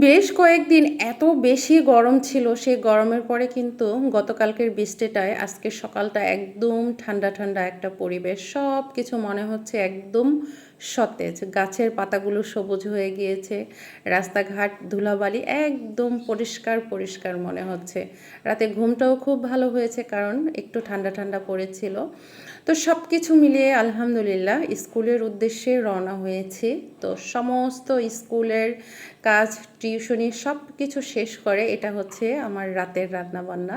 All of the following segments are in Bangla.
বেশ কয়েকদিন এত বেশি গরম ছিল, সেই গরমের পরে কিন্তু গতকালকের বৃষ্টিটায় আজকে সকালটা একদম ঠান্ডা ঠান্ডা একটা পরিবেশ। সব কিছু মনে হচ্ছে একদম সতেজ। গাছের পাতাগুলো সবুজ হয়ে গিয়েছে। রাস্তাঘাট, ধুলাবালি একদম পরিষ্কার পরিষ্কার মনে হচ্ছে। রাতে ঘুমটাও খুব ভালো হয়েছে কারণ একটু ঠান্ডা ঠান্ডা পড়েছিল। তো সব কিছু মিলিয়ে আলহামদুলিল্লাহ স্কুলের উদ্দেশ্যে রওনা হয়েছে। তো সমস্ত স্কুলের কাজ, টিউশনি সব কিছু শেষ করে এটা হচ্ছে আমার রাতের রান্না বান্না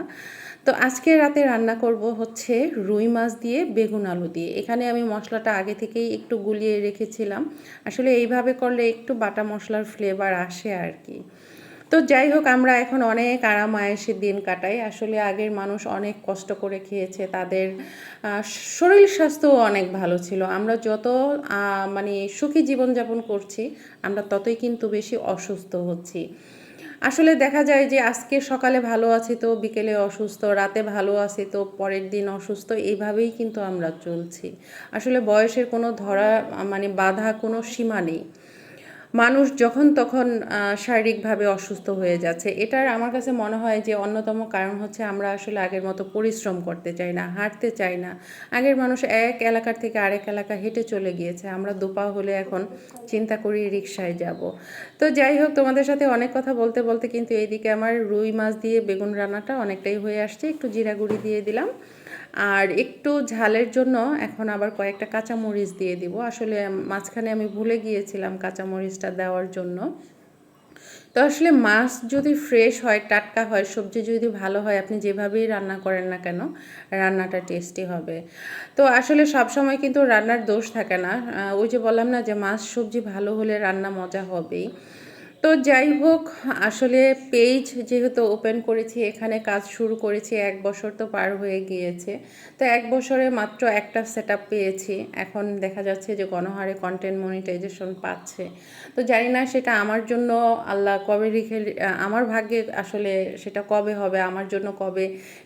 তো আজকে রাতে রান্না করব হচ্ছে রুই মাছ দিয়ে, বেগুন আলু দিয়ে। এখানে আমি মশলাটা আগে থেকেই একটু গুলিয়ে রেখেছিলাম আসলে এইভাবে করলে একটু বাটা মশলার ফ্লেভার আসে আর কি। তো যাই হোক, আমরা এখন অনেক আরাম আয়েসে দিন কাটাই। আসলে আগের মানুষ অনেক কষ্ট করে খেয়েছে, তাদের শরীর স্বাস্থ্যও অনেক ভালো ছিল। আমরা যত মানে সুখী জীবনযাপন করছি, আমরা ততই কিন্তু বেশি অসুস্থ হচ্ছি। আসলে দেখা যায় যে, আজকে সকালে ভালো আছি তো, বিকেলে অসুস্থ, রাতে ভালো আছি তো, পরের দিন অসুস্থ, এইভাবেই কিন্তু আমরা চলছি। আসলে বয়সের কোনো ধরা মানে বাধা কোনো সীমা নেই। মানুষ যখন তখন শারীরিকভাবে অসুস্থ হয়ে যাচ্ছে। এটার আমার কাছে মনে হয় যে অন্যতম কারণ হচ্ছে আমরা আসলে আগের মতো পরিশ্রম করতে চাই না, হাঁটতে চাই না। আগের মানুষ এক এলাকার থেকে আরেক এলাকা হেঁটে চলে গিয়েছে। আমরা দুপা হলে এখন চিন্তা করি রিক্সায় যাব। তো যাই হোক, তোমাদের সাথে অনেক কথা বলতে বলতে কিন্তু এইদিকে আমার রুই মাছ দিয়ে বেগুন রান্নাটা অনেকটাই হয়ে আসছে। একটু জিরা গুঁড়ি দিয়ে দিলাম। আর একটু ঝালের জন্য এখন আবার কয়েকটা কাঁচামরিচ দিয়ে দিব। আসলে মাঝখানে আমি ভুলে গিয়েছিলাম কাঁচামরিচটা দেওয়ার জন্য। তো আসলে মাছ যদি ফ্রেশ হয়, টাটকা হয়, সবজি যদি ভালো হয়, আপনি যেভাবেই রান্না করেন না কেন, রান্নাটা টেস্টি হবে। তো আসলে সব সময় কিন্তু রান্নার দোষ থাকে না। ওই যে বললাম না যে মাছ সবজি ভালো হলে রান্না মজা হবেই। তো যাই হোক, আসলে পেজ যেহেতু ওপেন করেছি, এখানে কাজ শুরু করেছি, এক বছর তো পার হয়ে গিয়েছে। তো এক বছরে মাত্র একটা সেট পেয়েছি। এখন দেখা যাচ্ছে যে গণহারে কন্টেন্ট মনিটাইজেশন পাচ্ছে। তো জানি না সেটা আমার জন্য আল্লাহ কবে লিখে আমার ভাগ্যে আসলে সেটা কবে হবে, আমার জন্য কবে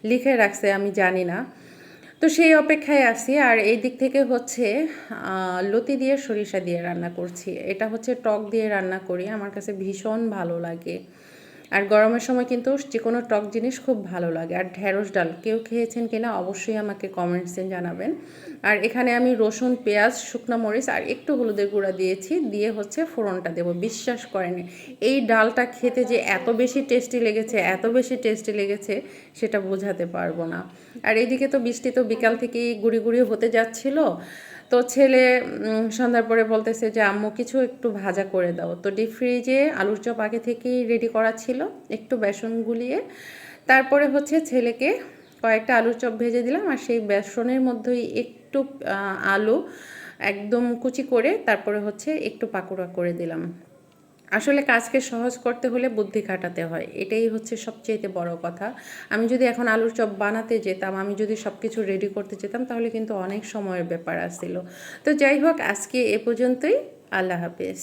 লিখে রাখছে আমি জানি না। তো সেই অপেক্ষায় আছি। আর এই দিক থেকে হচ্ছে লতি দিয়ে সরিষা দিয়ে রান্না করছি। এটা হচ্ছে টক দিয়ে রান্না করি। আমার কাছে ভীষণ ভালো লাগে। আর গরমের সময় কিন্তু যে কোনো টক জিনিস খুব ভালো লাগে। আর ঢেঁড়স ডাল, কেউ খেয়েছেন কিনা অবশ্যই আমাকে কমেন্টসে জানাবেন। আর এখানে আমি রসুন, পেঁয়াজ, শুকনো মরিচ আর একটু হলুদের গুঁড়া দিয়েছি। দিয়ে হচ্ছে ফোড়নটা দেবো। বিশ্বাস করেন, এই ডালটা খেতে যে এত বেশি টেস্টি লেগেছে, এত বেশি টেস্টি লেগেছে, সেটা বোঝাতে পারব না। আর এইদিকে তো বৃষ্টি তো বিকাল থেকেই গুড়ি গুড়ি হতে যাচ্ছিল। তো ছেলে সন্ধ্যার পরে বলতেছে যে, আম্মু, কিছু একটু ভাজা করে দাও। তো ডিপ ফ্রিজে আলুর চপ আগে থেকেই রেডি করা ছিল, একটু বেসন গুলিয়ে। তারপরে হচ্ছে ছেলেকে কয়েকটা আলুর চপ ভেজে দিলাম, আর সেই বেসনের মধ্যেই একটু আলু একদম কুচি করে তারপরে হচ্ছে একটু পাকোড়া করে দিলাম। আসলে কাজকে সহজ করতে হলে বুদ্ধি খাটাতে হয়, এটাই হচ্ছে সবচেয়ে বড় কথা। আমি যদি এখন আলুর চপ বানাতে যেতাম, আমি যদি সব কিছু রেডি করতে যেতাম, তাহলে কিন্তু অনেক সময়ের ব্যাপার আসছিল তো যাই হোক, আজকে এ পর্যন্তই, আল্লাহ হাফেজ।